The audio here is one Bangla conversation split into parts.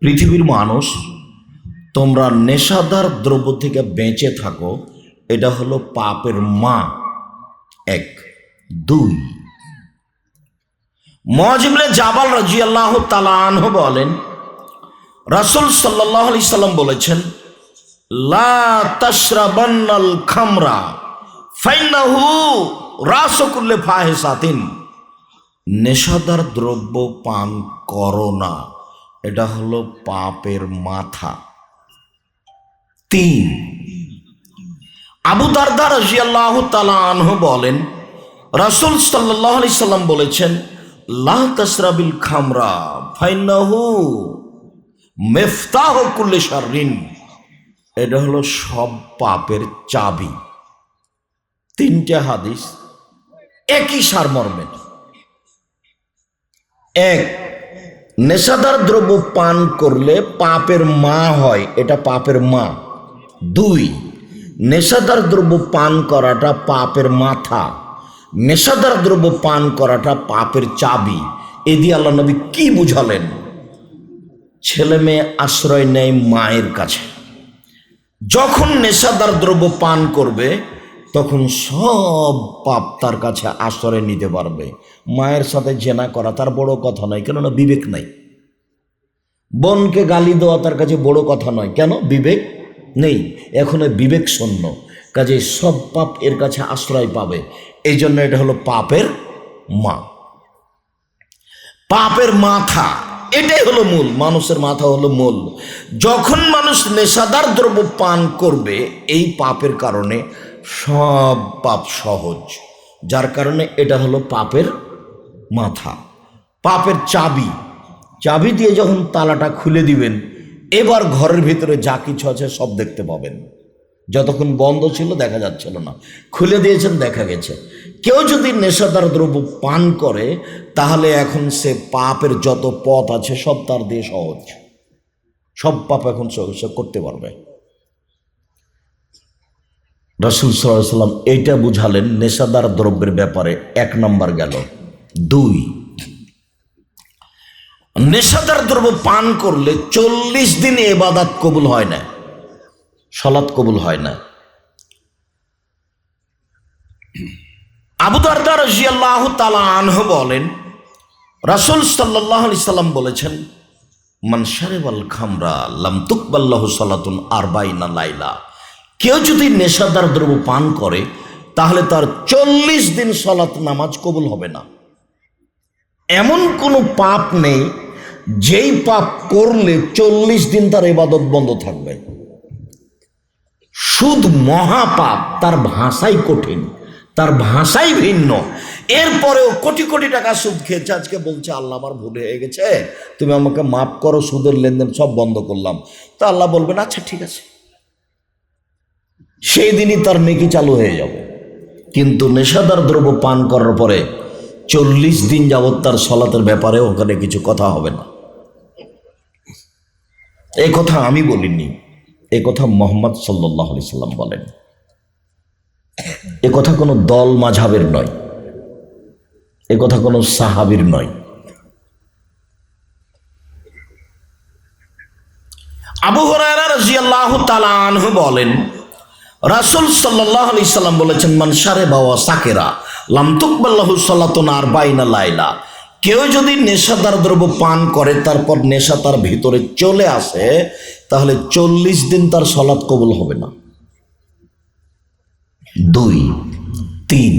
পৃথিবীর মানুষ, তোমরা নেশাদার দ্রব্য থেকে বেঁচে থাকো। এটা হলো পাপের মা। এক। দুই। মজিবলে জাবাল রাজি আল্লাহ তালাহ বলেন, রাসুল সাল্লাহ আলি সাল্লাম বলেছেন, লা তাশরাবান্নাল খামরা ফাইনাহু রাসকুল্লে ফাহেসাতিন নেশাদার দ্রব্য পান করো না। এটা হলো পাপের মাথা। তিন, আবু দারদা রাজিয়াল্লাহ তালাহ বলেন, রাসুল সাল্লাহ আলি সাল্লাম বলেছেন লাহ তসরাবিল খামরা ফাইনাহু মেফতাহ কুল্লে শারিন এটা হলো সব পাপের চাবি। তিনটে হাদিস, একই সারমর্মের এক নেশাদার দ্রব্য পান করলে পাপের মা হয়, এটা পাপের মা। দুই, নেশাদার দ্রব্য পান করাটা পাপের মাথা। নেশাদার দ্রব্য পান করাটা পাপের চাবি। এ দিয়ে আল্লাহ নবী কি বুঝালেন? ছেলে মেয়ে আশ্রয় নেয় মায়ের কাছে। যখন নেশাদার দ্রব্য পান করবে তখন সব পাপ তার কাছে আশ্রয় নিতে পারবে। মায়ের সাথে জেনা করা তার বড় কথা নয়, কেননা বিবেক নাই। বোনকে গালি দেওয়া তার কাছে বড় কথা নয়। কেন? বিবেক নেই। এখনও বিবেক শূন্য। কাজে সব পাপ এর কাছে আশ্রয় পাবে। এই জন্য এটা হলো পাপের মা। পাপের মাথা, এটাই হলো মূল। মানুষের মাথা হলো মূল। যখন মানুষ নেশাদার দ্রব্য পান করবে, এই পাপের কারণে সব পাপ সহজ। যার কারণে এটা হলো পাপের মাথা। পাপের চাবি। চাবি দিয়ে যখন তালাটা খুলে দিবেন, এবার ঘরের ভিতরে যা কিছু আছে সব দেখতে পাবেন। যতক্ষণ বন্ধ ছিল দেখা যাচ্ছিল না। খুলে দিয়েছেন, দেখা গেছে। কেউ যদি নেশাদার দ্রব্য পান করে, তাহলে এখন সে পাপের যত পথ আছে সব তার দিয়ে সহজ। সব পাপ এখন সে- করতে পারবে। রসুল সাল্লাম এইটা বুঝালেন, নেশাদার দ্রব্যের ব্যাপারে এক নম্বর গেল। দুই, নেশাদার দ্রব্য পান করলে চল্লিশ দিন এবাদাত কবুল হয় না, সলাৎ কবুল হয় না। আবু দারদা রাজিয়াল্লাহ তালা আনহ বলেন, রাসুল সাল্লাহ আলি সাল্লাম বলেছেন মানসারেবাল খামরা লাম তুকবাল্লাহ সালাতুন আরবাইনা লাইলা। কেউ যদি নেশাদার দ্রব্য পান করে, তাহলে তার চল্লিশ দিন সলাত নামাজ কবুল হবে না। এমন কোনো পাপ নেই, যেই পাপ করলে চল্লিশ দিন তার এবাদত বন্ধ থাকবে। সুদ মহাপাপ, তার ভাষাই কঠিন, তার ভাষাই ভিন্ন। এরপরেও কোটি কোটি টাকা সুদ খেয়েছে, আজকে বলছে, আল্লাহ আমার ভুল হয়ে গেছে, তুমি আমাকে মাফ করো, সুদের লেনদেন সব বন্ধ করলাম। তো আল্লাহ বলবেন আচ্ছা ঠিক আছে। সেই দিনই তার নেকি চালু হয়ে যাবে। কিন্তু নেশাদার দ্রব্য পান করার পরে চল্লিশ দিন যাবৎ তার সলাতের ব্যাপারে ওখানে কিছু কথা হবে না। এই কথা আমি বলিনি, এ কথা মোহাম্মদ সাল্লাহ আলি সাল্লাম বলেন। এ কথা কোনো দল মাঝাবের নয়, এ কথা কোনো সাহাবির নয়। আবু আনহু বলেন রাসূল সাল্লাল্লাহু আলাইহি সাল্লাম বলেছেন, মান সারে বাওয়া সাকেরা, লাম তুকবাল্লাহু সাল্লাতুন আরবাইনা লাইলা। কেউ যদি নেশাদার দ্রব্য পান করে, তারপর নেশা তার ভিতরে চলে আসে, তাহলে চল্লিশ দিন তার সলাৎ কবুল হবে না। দুই, তিন,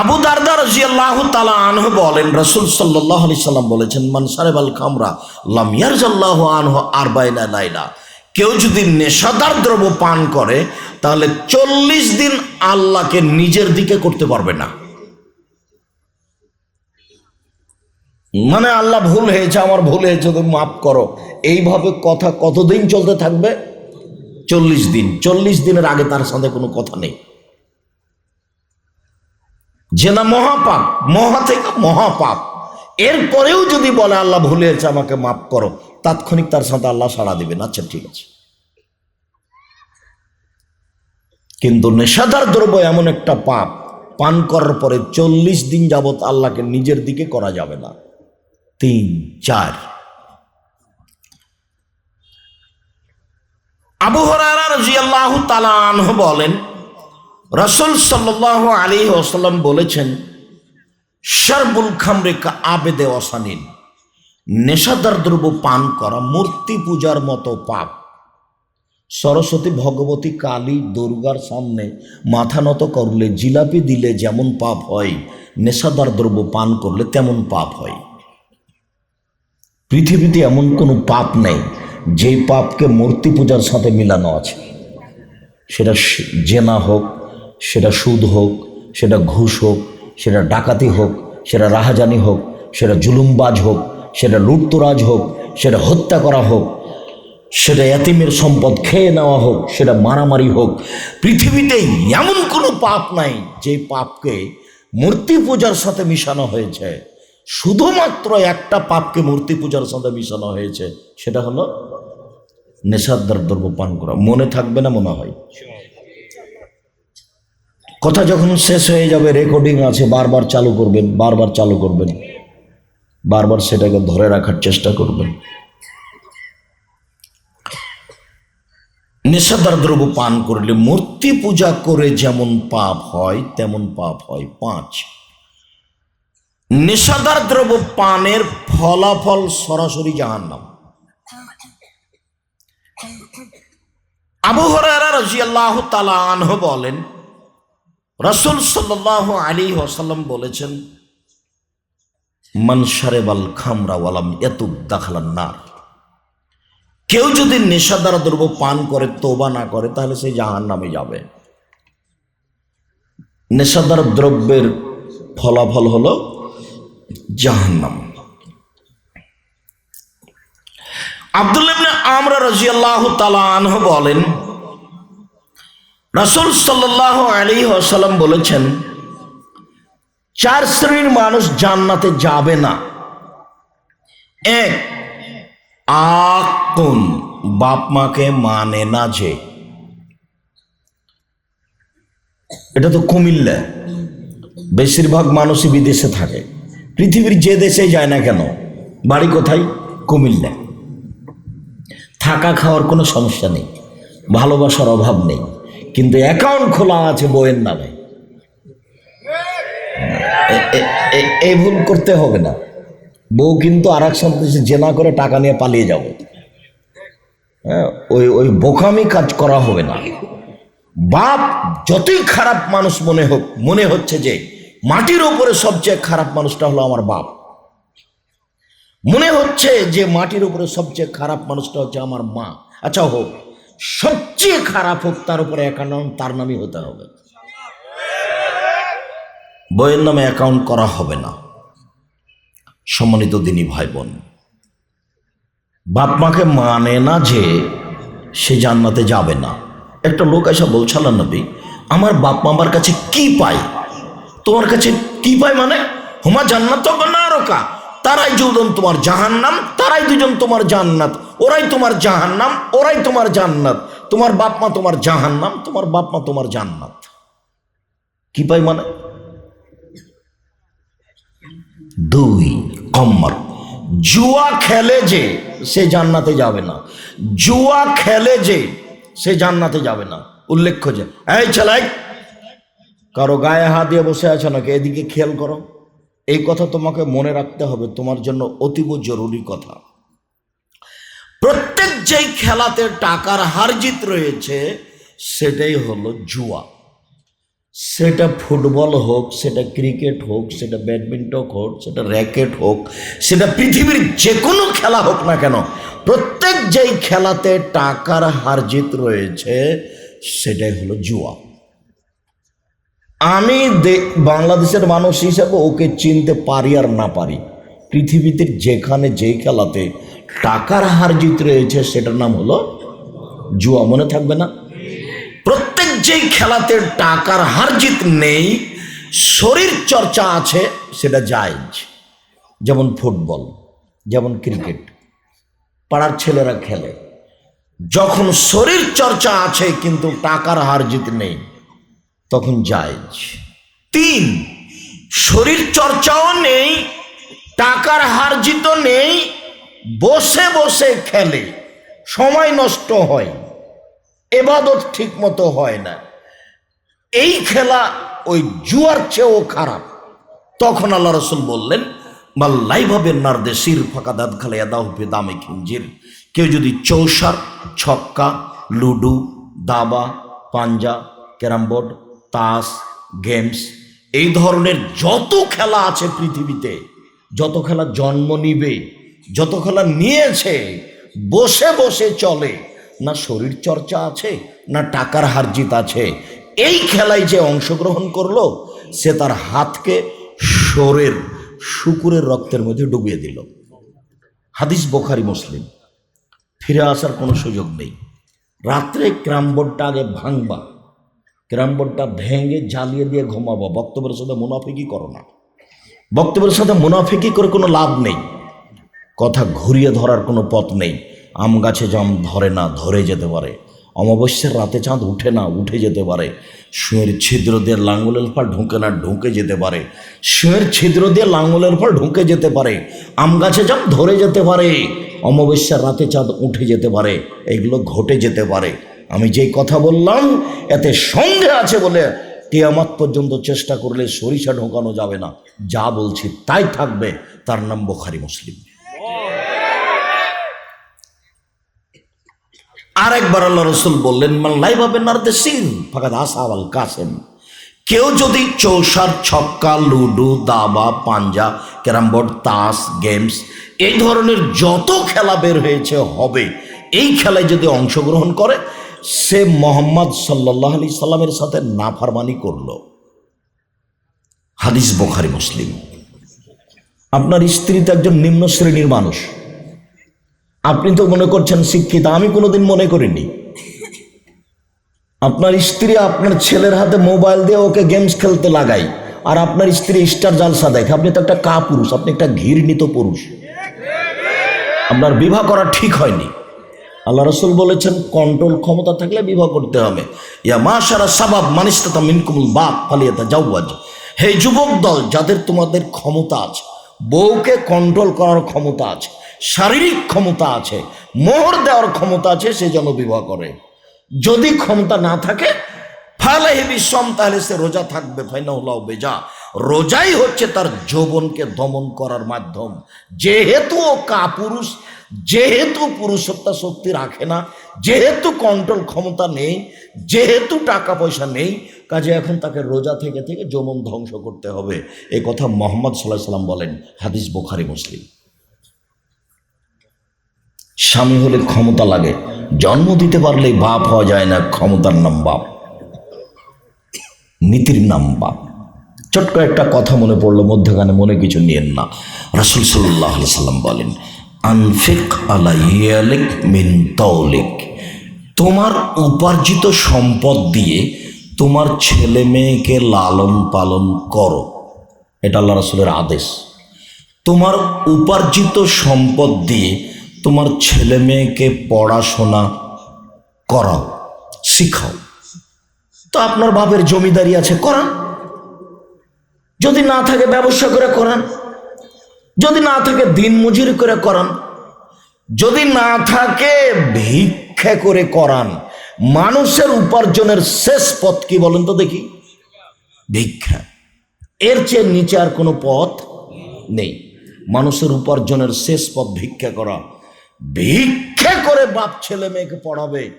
আবু দারদা রাজিয়াল্লাহু তাআলা আনহু বলেন, রাসূল সাল্লাল্লাহু আলাইহি সাল্লাম বলেছেন, মান সারেবাল খামরা, লাম ইয়ারজাল্লাহু আনহু আরবাইনা লাইলা। কেউ যদি নেশাদার দ্রব্য পান করে, তাহলে চল্লিশ দিন আল্লাহকে নিজের দিকে করতে পারবে না। মানে আল্লাহ ভুল হয়েছে, আমার ভুল হয়েছে, তুমি মাফ করো। এইভাবে কথা কতদিন চলতে থাকবে? চল্লিশ দিন। চল্লিশ দিনের আগে তার সাথে কোনো কথা নেই। জেনা মহাপাপ, মহা থেকে মহাপাপ। এরপরেও যদি বলে, আল্লাহ ভুলে হয়েছে, আমাকে মাফ করো। তাৎক্ষণিক তার সাথে আল্লাহ সাড়া দেবেন। আচ্ছা ঠিক আছে। কিন্তু নেশাদার দ্রব্য এমন একটা পাপ, পান করার পরে চল্লিশ দিন যাবৎ আল্লাহকে নিজের দিকে করা যাবে না। তিন, চার। আবু হরারিয়াল্লাহ তালাহ বলেন, রসুল সাল্লাহ আলী ওসাল্লাম বলেছেন সর্বুল খামরে আবেদে অসানিন নেশাদার দ্রব্য পান করা, মূর্তি পূজার মতো পাপ। সরস্বতী ভগবতী কালী দুর্গার সামনে মাথা নত করলে, জিলাপি দিলে যেমন পাপ হয় নেশাদার দ্রব্য পান করলে তেমন পাপ হয়। পৃথিবীতে এমন কোনো পাপ নেই যে পাপকে মূর্তি পূজার সাথে মিলানো আছে। সেটা জেনা হোক, সেটা সুদ হোক, সেটা ঘুষ হোক, সেটা ডাকাতি হোক, সেটা রাহাজানি হোক, সেটা জুলুমবাজ হোক সেটা লুটতরাজ হোক, সেটা হত্যা করা হোক, সেটা এতিমের সম্পদ খেয়ে নেওয়া হোক, সেটা মারামারি হোক, পৃথিবীতে এমন কোনো পাপ নাই যে পাপকে মূর্তি পূজার সাথে মিশানো হয়েছে। শুধুমাত্র একটা পাপকে মূর্তি পূজার সাথে মিশানো হয়েছে, সেটা হলো নেশাদার দ্রব্য পান করা। মনে থাকবে না, মনে হয়। কথা যখন শেষ হয়ে যাবে রেকর্ডিং আছে, বারবার চালু করবেন, বারবার চালু করবেন। বারবার সেটাকে ধরে রাখার চেষ্টা করবেন। নেশাদার দ্রব্য পান করলে মূর্তি পূজা করে যেমন পাপ হয়, তেমন পাপ হয়। পাঁচ নেশাদার দ্রব্য পানের ফলাফল সরাসরি জাহান্নাম। আবু হরারা রাজিয়াল্লাহু তাআলা আনহু বলেন, রাসূল সাল্লাল্লাহু আলাইহি ওয়াসাল্লাম বলেছেন মান শারেবাল খামরা ওয়ালাম ইয়াতুব দাখালান নার। কেউ যদি নেশাদার দ্রব্য পান করে তোবা না করে, তাহলে সে জাহান নামে যাবে। নেশাদার দ্রব্যের ফলাফল হলো জাহান্নাম। আব্দুল ইবনে আমরা রাজিয়াল্লাহু তাআলা আনহু বলেন, রাসূল সাল্লাল্লাহু আলাইহি ওয়াসাল্লাম বলেছেন চার শ্রেণির মানুষ জান্নাতে যাবে না। এক, আকুন, বাপ মাকে মানে না যে। এটা তো কুমিল্লা। বেশিরভাগ মানুষই বিদেশে থাকে। পৃথিবীর যে দেশে যায় না কেন, বাড়ি কোথায়? কুমিল্লা। থাকা খাওয়ার কোনো সমস্যা নেই, ভালোবাসার অভাব নেই, কিন্তু অ্যাকাউন্ট খোলা আছে বইয়ের নামে। এই ভুল করতে হবে না। বউ কিন্তু আর এক সন্ত্রাসী জেনা করে টাকা নিয়ে পালিয়ে যাবে। হ্যাঁ ওই ওই বোকামি কাজ করা হবে না। বাপ যতই খারাপ মানুষ মনে হোক, মনে হচ্ছে যে মাটির ওপরে সবচেয়ে খারাপ মানুষটা হলো আমার বাপ। মনে হচ্ছে যে মাটির উপরে সবচেয়ে খারাপ মানুষটা হচ্ছে আমার মা। আচ্ছা হোক, সবচেয়ে খারাপ হোক তার উপরে অ্যাকাউন্ট তার নামই হতে হবে। বইয়ের নামে অ্যাকাউন্ট করা হবে না। সম্মানিত দিনী ভাই বোন বাপ মাকে মানে না যে সে জান্নাতে যাবে না। একটা লোক এসে বলছিল নবী, আমার বাপ মা আমার কাছে কি পায়? তোমার কাছে কি পায় মানে? হুমা জান্নাত রোকা, তারাই দুজন তোমার জাহান্নাম, তারাই দুজন তোমার জান্নাত, ওরাই তোমার জাহান্নাম, ওরাই তোমার জান্নাত। তোমার বাপ মা তোমার জাহান্নাম, তোমার বাপ মা তোমার জান্নাত। কি পাই মানে? দুই, কম্মর। জুয়া খেলে যে সে জান্নাতে যাবে না। জুয়া খেলে যে সে জান্নাতে যাবে না। উল্লেখ্য যে, এই ছেলাই কারও গায়ে হাত দিয়ে বসে আছো নাকি? এদিকে খেয়াল করো। এই কথা তোমাকে মনে রাখতে হবে। তোমার জন্য অতীব জরুরি কথা। প্রত্যেক যেই খেলাতে টাকার হারজিত রয়েছে, সেটাই হলো জুয়া। সেটা ফুটবল হোক, সেটা ক্রিকেট হোক, সেটা ব্যাডমিন্টন হোক, সেটা র্যাকেট হোক, সেটা পৃথিবীর যে কোনো খেলা হোক না কেন, প্রত্যেক যেই খেলাতে টাকার হারজিত রয়েছে, সেটাই হলো জুয়া। আমি বাংলাদেশের মানুষ হিসাবে ওকে চিনতে পারি আর না পারি, পৃথিবীতে যেখানে যেই খেলাতে টাকার হারজিত রয়েছে, সেটার নাম হলো জুয়া, মনে থাকবে না? যেই খেলাতে টাকার হারজিত নেই, শরীর চর্চা আছে, সেটা জায়জ। যেমন ফুটবল, যেমন ক্রিকেট, পাড়ার ছেলেরা খেলে। যখন শরীর চর্চা আছে, কিন্তু টাকার হারজিত নেই, তখন জায়জ। তিন, শরীর চর্চাও নেই, টাকার হারজিত নেই, বসে বসে খেলে, সময় নষ্ট হয়। এবাদত ঠিক মতো হয় না। এই খেলা ওই জুয়ার চেয়েও খারাপ। তখন আল্লাহ রসুল বললেন মাল্লাই ভাবে নার্দে শির ফাঁকা দাঁত খালে দাহপে দামে খিঞ্জির। কেউ যদি চৌসার, ছক্কা, লুডু, দাবা, পাঞ্জা ক্যারামবোর্ড তাস, গেমস, এই ধরনের যত খেলা আছে পৃথিবীতে, যত খেলা জন্ম নিবে, যত খেলা নিয়েছে, বসে বসে চলে। না শরীর চর্চা আছে, না টাকার হারজিত আছে। এই খেলায় যে অংশগ্রহণ করল, সে তার হাতকে শোরের, শুকুরের রক্তের মধ্যে ডুবিয়ে দিল। হাদিস বোখারি মুসলিম। ফিরে আসার কোনো সুযোগ নেই। রাত্রে ক্রামবোর্ডটা আগে ভাঙবা। ক্রামবোর্ডটা ভেঙে জ্বালিয়ে দিয়ে ঘুমাবো। বক্তব্যের সাথে মুনাফিকি করো না। বক্তব্যের সাথে মুনাফিকি করে কোনো লাভ নেই। কথা ঘুরিয়ে ধরার কোনো পথ নেই। আম গাছে জাম ধরে না, ধরে যেতে পারে। অমাবস্যার রাতে চাঁদ উঠে না, উঠে যেতে পারে। শুয়ের ছিদ্র দিয়ে লাঙ্গলের ফল ঢুকে না, ঢুকে যেতে পারে। শুয়ের ছিদ্র দিয়ে লাঙ্গলের ফল ঢুকে যেতে পারে। আম গাছে জাম ধরে যেতে পারে। অমাবস্যার রাতে চাঁদ উঠে যেতে পারে। এগুলো ঘটে যেতে পারে। আমি যেই কথা বললাম, এতে সন্দেহ আছে বলে কেয়ামাত পর্যন্ত চেষ্টা করলে সরিষা ঢোকানো যাবে না। যা বলছি তাই থাকবে। তার নাম বোখারি মুসলিম। আরেকবার আল্লাহ রসুল বললেন মাল্লাই ভাবে নারদে সিং ফাঁকা আসাওয়াল কাসেম। কেউ যদি চৌসার, ছক্কা, লুডু, দাবা, পাঞ্জা, ক্যারামবোর্ড, তাস, গেমস, এই ধরনের যত খেলা বের হয়েছে, হবে। এই খেলায় যদি অংশগ্রহণ করে, সে মোহাম্মদ সাল্লাহ আলি সাল্লামের সাথে নাফারমানি করল। হাদিস বোখারি, মুসলিম। আপনার স্ত্রী তো একজন নিম্ন শ্রেণির মানুষ। আপনি তো মনে করছেন শিক্ষিত, আমি কোনোদিন মনে করিনি। আপনার স্ত্রী আপনার ছেলের হাতে মোবাইল দিয়ে ওকে গেমস খেলতে লাগাই আর আপনার স্ত্রী স্টার জালসা দেখে। আপনি তো একটা কা পুরুষ আপনি একটা ঘৃণিত পুরুষ। আপনার বিবাহ করা ঠিক হয়নি। আল্লাহ রসুল বলেছেন কন্ট্রোল ক্ষমতা থাকলে বিবাহ করতে হবে। ইয়া মা সারা সাবাব মানিস্তা মিনকুমুল বাপ ফালিয়াতা যাওয়াজ হে যুবক দল, যাদের তোমাদের ক্ষমতা আছে, বউকে কন্ট্রোল করার ক্ষমতা আছে শারীরিক ক্ষমতা আছে, মোহর দেওয়ার ক্ষমতা আছে, সে যেন বিবাহ করে। যদি ক্ষমতা না থাকে, ফালে বিশ্বম তাহলে সে রোজা থাকবে। ফাইনাউল্লাহ বেজা। রোজাই হচ্ছে তার যৌবনকে দমন করার মাধ্যম। যেহেতু ও কাপুরুষ, যেহেতু পুরুষত্বা শক্তি রাখে না, যেহেতু কন্ট্রোল ক্ষমতা নেই, যেহেতু টাকা পয়সা নেই, কাজে এখন তাকে রোজা থেকে থেকে যৌবন ধ্বংস করতে হবে। এ কথা মোহাম্মদ সাল্লাহ সাল্লাম বলেন, হাদিস বোখারি, মুসলিম। স্বামী হলে ক্ষমতা লাগে। জন্ম দিতে পারলেই বাপ হওয়া যায় না, ক্ষমতার নাম বাপ। নীতির নাম বাপ। ছোট্ট একটা কথা মনে পড়ল, মধ্যখানে মনে কিছু নিয়েন না। রাসুল সাল্লাহ সাল্লাম বলেন, আনফিক আলাইয়ালিক মিন তৌলিক। তোমার উপার্জিত সম্পদ দিয়ে তোমার ছেলে মেয়েকে লালন পালন করো। এটা আল্লাহ রাসুলের আদেশ। তোমার উপার্জিত সম্পদ দিয়ে তোমার ছেলে মেয়েকে পড়াশোনা করাও, শিখাও। তো আপনার বাপের জমিদারি আছে, করান। যদি না থাকে ব্যবসা করে করান। যদি না থাকে দিন মজুরি করে করান। যদি না থাকে ভিক্ষা করে করান। মানুষের উপার্জনের শেষ পথ কি বলেন তো দেখি? ভিক্ষা। এর চেয়ে নিচে আর কোনো পথ নেই। মানুষের উপার্জনের শেষ পথ ভিক্ষা করা। ভিক্ষা করে বাপ ছেলে মেয়েকে পড়াবে,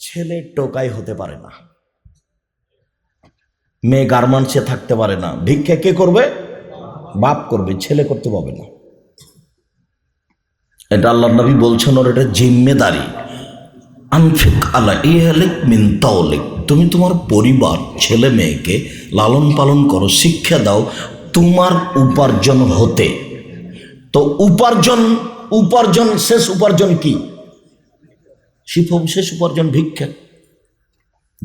ছেলে টোকাই হতে পারে না। মেয়ে গার্মেন্টসে থাকতে পারে না। ভিক্ষা কে করবে? বাপ করবে, ছেলে করতে পারবে না। এটা আল্লাহ নবী বলছেন, ওর এটা জিম্মেদারি। আনফিক আল্লাহ ইহালিক মিন তাওলিক। তুমি তোমার পরিবার, ছেলে মেয়েকে লালন পালন করো, শিক্ষা দাও, তোমার উপার্জন হতে। তো উপার্জন উপার্জন, শেষ উপার্জন কি? শিফম, শেষ উপার্জন ভিক্ষা।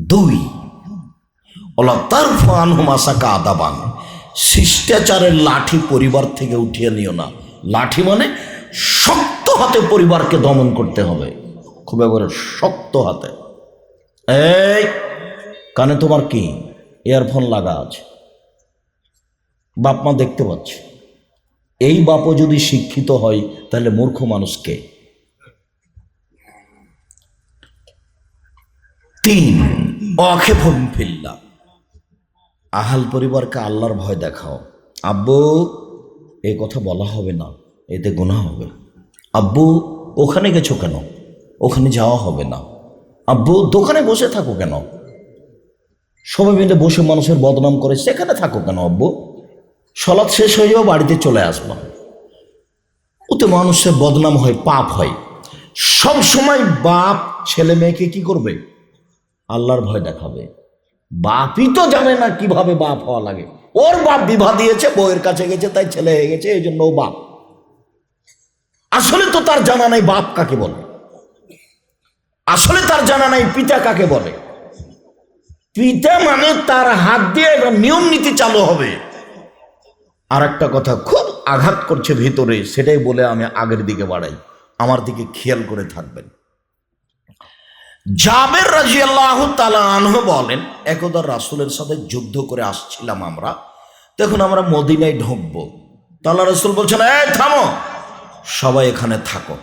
দুই, ওলা তার ফান হুমাসাকা আদাবান। শিষ্টাচারের লাঠি পরিবার থেকে উঠিয়ে নিও না। লাঠি মানে শক্ত হাতে পরিবারকে দমন করতে হবে। খুব এবারে শক্ত হাতে। এই, কানে তোমার কি? ইয়ারফোন লাগা আছে। বাপ মা দেখতে পাচ্ছে। এই বাপও যদি শিক্ষিত হয় তাহলে মূর্খ মানুষকে তিন ফিল্লা। আহাল পরিবারকে আল্লাহর ভয় দেখাও। আব্বু এই কথা বলা হবে না এতে গুনাহ হবে। আব্বু ওখানে গেছো কেন? ওখানে যাওয়া হবে না। আব্বু দোকানে বসে থাকো কেন? সবাই মিলে বসে মানুষের বদনাম করে সেখানে থাকো কেন আব্বু? সলাৎ শেষ হয়ে যাও বাড়িতে চলে আসবা। ওতে মানুষের বদনাম হয়, পাপ হয়। সব সময় বাপ ছেলে মেয়েকে কি করবে? আল্লাহর ভয় দেখাবে। বাপই তো জানে না কীভাবে বাপ হওয়া লাগে। ওর বাপ বিবাহ দিয়েছে, বউয়ের কাছে গেছে, তাই ছেলে হয়ে গেছে, এই জন্য ও বাপ। আসলে তো তার জানা নাই বাপ কাকে বলে। আসলে তার জানা নাই পিতা কাকে বলে। পিতা মানে তার হাত দিয়ে একটা নিয়ম নীতি চালু হবে। আর একটা কথা, খুব আঘাত করছে ভিতরে, সেটাই বলে আমি আগের দিকে বাড়াই। আমার দিকে খেয়াল করে থাকবেন। জাবের রাজি আল্লাহ আনহ বলেন, একদা রাসুলের সাথে যুদ্ধ করে আসছিলাম আমরা, তখন আমরা মদিনায় ঢুকবো। তাল্লা রসুল বলছেন, এই থামো, সবাই এখানে থাকো।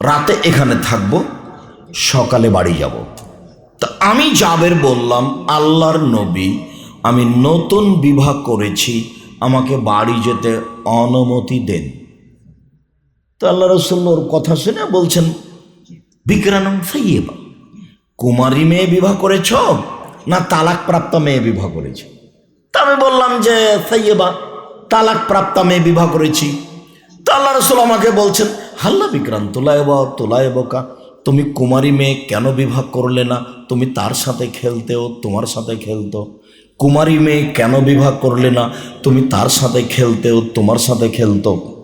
রাতে এখানে থাকব, সকালে বাড়ি যাব। তা আমি জাবের বললাম, আল্লাহর নবী আমি নতুন বিবাহ করেছি, আমাকে বাড়ি যেতে অনুমতি দেন। তো আল্লাহ রসুল ওর কথা শুনে বলছেন, বিক্রানম সাইয়েবা, কুমারী মেয়ে বিবাহ করেছ না তালাক প্রাপ্ত মেয়ে বিবাহ করেছ? তা আমি বললাম যে, সাইয়েবা তালাক প্রাপ্ত মেয়ে বিবাহ করেছি। তা আল্লাহ রসুল আমাকে বলছেন, হাল্লা বিক্রান্ত তোলায় বা তোলায় বোকা তুমি কুমারী মেয়ে কেন বিবাহ করলে না? তুমি তার সাথে খেলতেও, তোমার সাথে খেলতো। কুমারী মেয়ে কেন বিবাহ করলে না? তুমি তার সাথে খেলতেও তোমার সাথে খেলতো।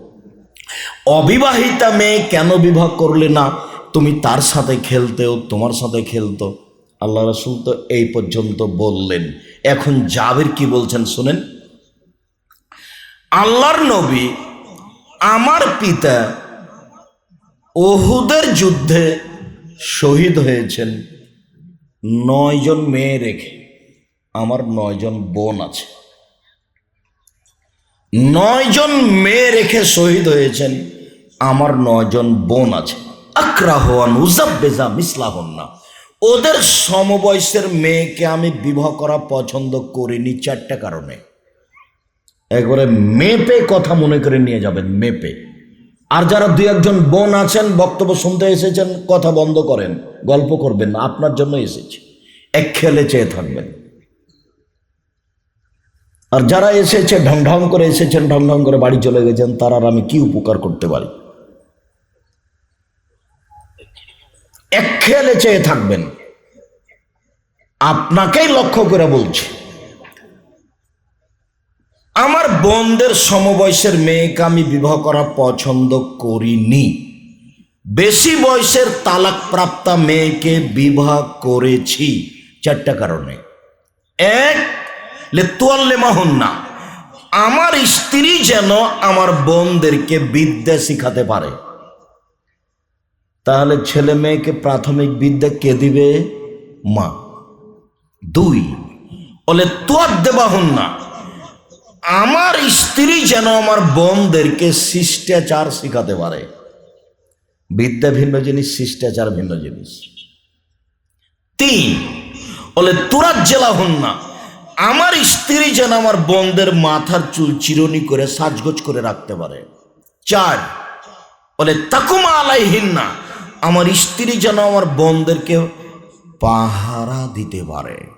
অবিবাহিতা মেয়ে কেন বিবাহ করলে না? তুমি তার সাথে খেলতেও তোমার সাথে খেলতো। আল্লাহ রসুল তো এই পর্যন্ত বললেন। এখন জাবের কি বলছেন শুনেন? আল্লাহর নবী আমার পিতা ওহুদের যুদ্ধে শহীদ হয়েছেন। নয়জন মেয়ে রেখে। আমার নয়জন বোন আছে। নয়জন মেয়ে রেখে শহীদ হয়েছেন, আমার নয়জন বোন আছে। আক্রাহন উজাব্বেজা মিসলাহন না ওদের সমবয়সের মেয়েকে আমি বিবাহ করা পছন্দ করিনি চারটা কারণে। একবারে মেপে কথা মনে করে নিয়ে যাবেন, মেপে। আর যারা দুই একজন বোন আছেন, বক্তব্য শুনতে এসেছেন, কথা বন্ধ করেন, গল্প করবেন, আপনার জন্য এসেছি। এক খেলে চেয়ে থাকবেন। আর যারা এসেছে ঢং করে এসেছেন ঢং ঢং করে বাড়ি চলে গেছেন, তার আর আমি কি উপকার করতে পারি? এক খেয়ালে চেয়ে থাকবেন। আপনাকেই লক্ষ্য করে বলছি, আমার বোনদের সমবয়সের মেয়েকে আমি বিবাহ করা পছন্দ করিনি। বেশি বয়সের তালাক প্রাপ্তা মেয়েকে বিবাহ করেছি, চারটা কারণে। এক লেতুয়াল্লে মাহন্না আমার স্ত্রী যেন আমার বোনদেরকে বিদ্যা শিখাতে পারে। তাহলে ছেলে মেয়েকে প্রাথমিক বিদ্যা কে দিবে? মা। দুই বলে তোয়ার না আমার স্ত্রী যেন আমার বোনদেরকে শিষ্টাচার শিখাতে পারে। বিদ্যা ভিন্ন জিনিস, শিষ্টাচার ভিন্ন জিনিস। তিন বলে তোরা জেলা হন না আমার স্ত্রী যেন আমার বন্ধের মাথার চুল চিরনি করে সাজগোজ করে রাখতে পারে। চার, বলে, তাকুমা আলাইহীন না আমার স্ত্রী যেন আমার বন্ধেরকে পাহারা দিতে পারে।